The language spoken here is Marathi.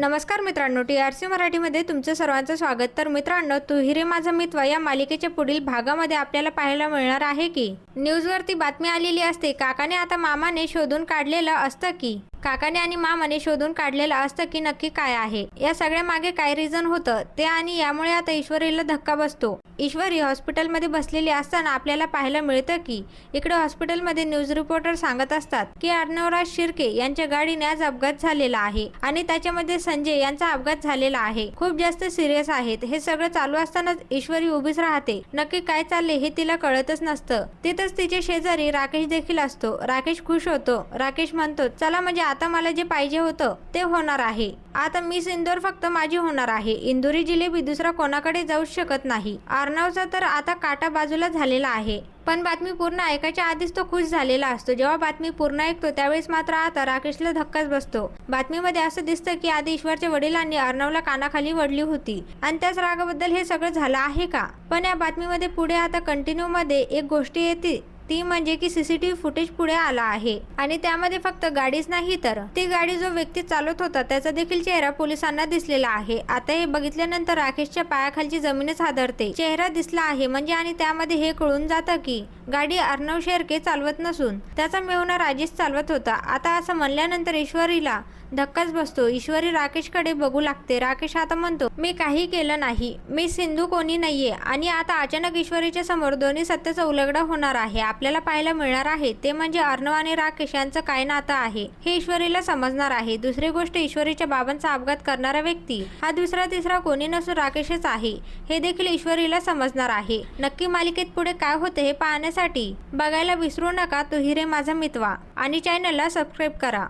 नमस्कार मित्रांनो टी आर सी मराठीमध्ये तुमचं सर्वांचं स्वागत. तर मित्रांनो तुहिरे माझा मित्र या मालिकेच्या पुढील भागामध्ये आपल्याला पाहायला मिळणार आहे की न्यूजवरती बातमी आलेली असते काकाने आता मामाने शोधून काढलेलं असतं की काकाने आणि मामाने शोधून काढलेलं असतं की नक्की काय आहे. या सगळ्या मागे काय रिझन होतं ते आणि यामुळे आता ईश्वरीला धक्का बसतो. ईश्वरी हॉस्पिटलमध्ये बसलेली असताना आपल्याला पाहायला मिळतं की इकडे हॉस्पिटलमध्ये न्यूज रिपोर्टर सांगत असतात की अर्णवराज शिर्के यांच्या गाडीने आज अपघात झालेला आहे आणि त्याच्यामध्ये संजय यांचा अपघात झालेला आहे. खूप जास्त सिरियस आहेत. हे सगळं चालू असतानाच ईश्वरी उभीच राहते. नक्की काय चालले हे तिला कळतच नसतं. तिथंच तिचे शेजारी राकेश देखील असतो. राकेश खुश होतो. राकेश म्हणतो चला म्हणजे आता मला जे पाहिजे होतं ते होणार आहे. आता मिस इंदोर फक्त माझी होणार आहे. इंदोरी जिलेबी दुसरा कोणाकडे जाऊ शकत नाही. अर्णवचा तर आता काटा बाजूला झालेला आहे. पण बातमी पूर्ण ऐकायच्या आधीच तो खुश झालेला असतो. जेव्हा बातमी पूर्ण ऐकतो त्यावेळेस मात्र आता राकेशला धक्काच बसतो. बातमीमध्ये असं दिसतं की आधी ईश्वरच्या वडिलांनी अर्णवला कानाखाली वडली होती. आणि त्याच रागाबद्दल हे सगळं झालं आहे का? पण या बातमीमध्ये पुढे आता कंटिन्यू मध्ये एक गोष्टी येते. ती म्हणजे की सीसीटीव्ही फुटेज पुढे आला आहे. आणि त्यामध्ये फक्त गाडीच नाही तर ती गाडी जो व्यक्ती चालवत होता त्याचा देखील चेहरा पोलिसांना दिसलेला आहे. आता हे बघितल्यानंतर राकेशच्या पायाखालची जमीनच हादरते. चेहरा दिसला आहे म्हणजे आणि त्यामध्ये हे कळून जातं की गाडी अर्णव शेरके चालवत नसून त्याचा मेहुणा राजेश चालवत होता. आता असं म्हणल्यानंतर ईश्वरीला धक्काच बसतो. ईश्वरी राकेशकडे बघू लागते. राकेश आता म्हणतो मी काही केलं नाही. मी सिंधू कोणी नाहीये. आणि आता अचानक ईश्वरीच्या समोर दोन्ही सत्याचा उलगडा होणार आहे. आपल्याला पाहायला मिळणार आहे. ते म्हणजे अर्णव आणि राकेश यांचं काय नातं आहे? हे ईश्वरीला समजणार आहे. दुसरी गोष्ट ईश्वरीच्या बाबांचा अपघात करणारा व्यक्ती. हा दुसरा तिसरा कोणी नसून राकेशच आहे. हे देखील ईश्वरीला समजणार आहे. नक्की मालिकेत पुढे काय होते हे पाहण्यासाठी बघायला विसरू नका. तो हिरे माझा मितवा. आणि चॅनलला सबस्क्राईब करा.